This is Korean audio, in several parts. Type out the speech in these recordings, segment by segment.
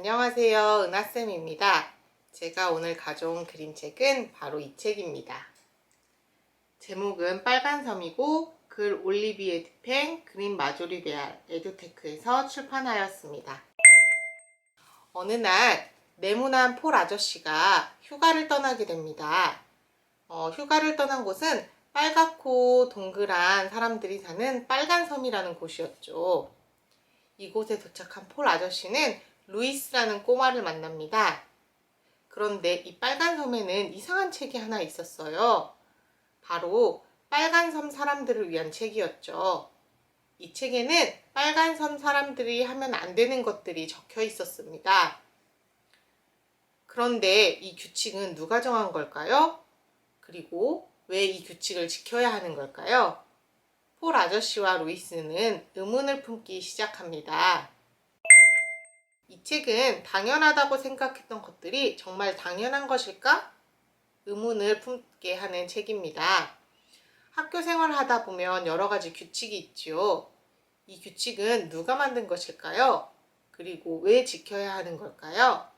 안녕하세요. 은하쌤입니다. 제가 오늘 가져온 그림책은 바로 이 책입니다. 제목은 빨간 섬이고 글 올리비에 디팽, 그림 마조리 베알, 에듀테크에서 출판하였습니다. 어느 날 네모난 폴 아저씨가 휴가를 떠나게 됩니다. 어, 휴가를 떠난 곳은 빨갛고 동그란 사람들이 사는 빨간 섬이라는 곳이었죠. 이곳에 도착한 폴 아저씨는 루이스라는 꼬마를 만납니다. 그런데 이 빨간 섬에는 이상한 책이 하나 있었어요. 바로 빨간 섬 사람들을 위한 책이었죠. 이 책에는 빨간 섬 사람들이 하면 안 되는 것들이 적혀 있었습니다. 그런데 이 규칙은 누가 정한 걸까요? 그리고 왜 이 규칙을 지켜야 하는 걸까요? 폴 아저씨와 루이스는 의문을 품기 시작합니다. 이 책은 당연하다고 생각했던 것들이 정말 당연한 것일까? 의문을 품게 하는 책입니다. 학교 생활을 하다 보면 여러 가지 규칙이 있지요. 이 규칙은 누가 만든 것일까요? 그리고 왜 지켜야 하는 걸까요?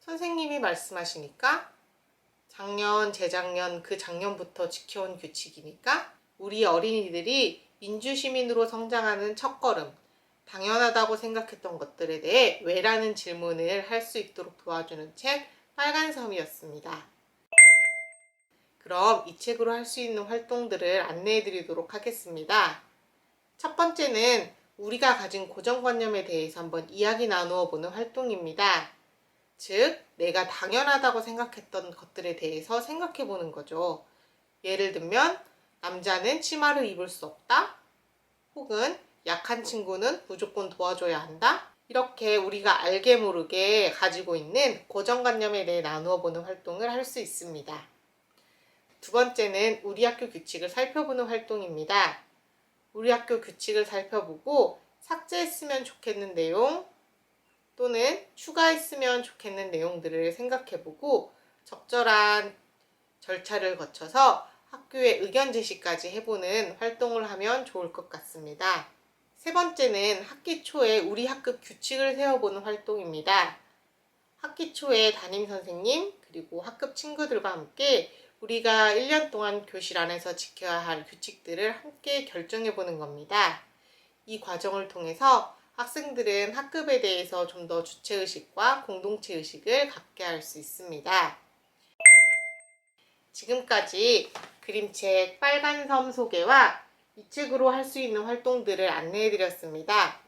선생님이 말씀하시니까 작년, 재작년, 그 작년부터 지켜온 규칙이니까 우리 어린이들이 민주시민으로 성장하는 첫걸음, 당연하다고 생각했던 것들에 대해 왜라는 질문을 할 수 있도록 도와주는 책 빨간 섬이었습니다. 그럼 이 책으로 할 수 있는 활동들을 안내해 드리도록 하겠습니다. 첫 번째는 우리가 가진 고정관념에 대해서 한번 이야기 나누어 보는 활동입니다. 즉, 내가 당연하다고 생각했던 것들에 대해서 생각해 보는 거죠. 예를 들면, 남자는 치마를 입을 수 없다? 혹은 약한 친구는 무조건 도와줘야 한다? 이렇게 우리가 알게 모르게 가지고 있는 고정관념에 대해 나누어 보는 활동을 할 수 있습니다. 두 번째는 우리 학교 규칙을 살펴보는 활동입니다. 우리 학교 규칙을 살펴보고 삭제했으면 좋겠는 내용 또는 추가했으면 좋겠는 내용들을 생각해보고 적절한 절차를 거쳐서 학교에 의견 제시까지 해보는 활동을 하면 좋을 것 같습니다. 세 번째는 학기 초에 우리 학급 규칙을 세워보는 활동입니다. 학기 초에 담임 선생님 그리고 학급 친구들과 함께 우리가 1년 동안 교실 안에서 지켜야 할 규칙들을 함께 결정해 보는 겁니다. 이 과정을 통해서 학생들은 학급에 대해서 좀 더 주체의식과 공동체의식을 갖게 할 수 있습니다. 지금까지 그림책 빨간 섬 소개와 이 책으로 할 수 있는 활동들을 안내해 드렸습니다.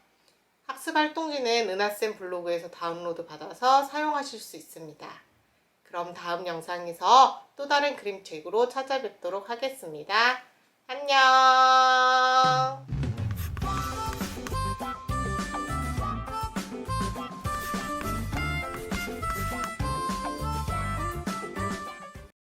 학습 활동지는 은하쌤 블로그에서 다운로드 받아서 사용하실 수 있습니다. 그럼 다음 영상에서 또 다른 그림책으로 찾아뵙도록 하겠습니다. 안녕!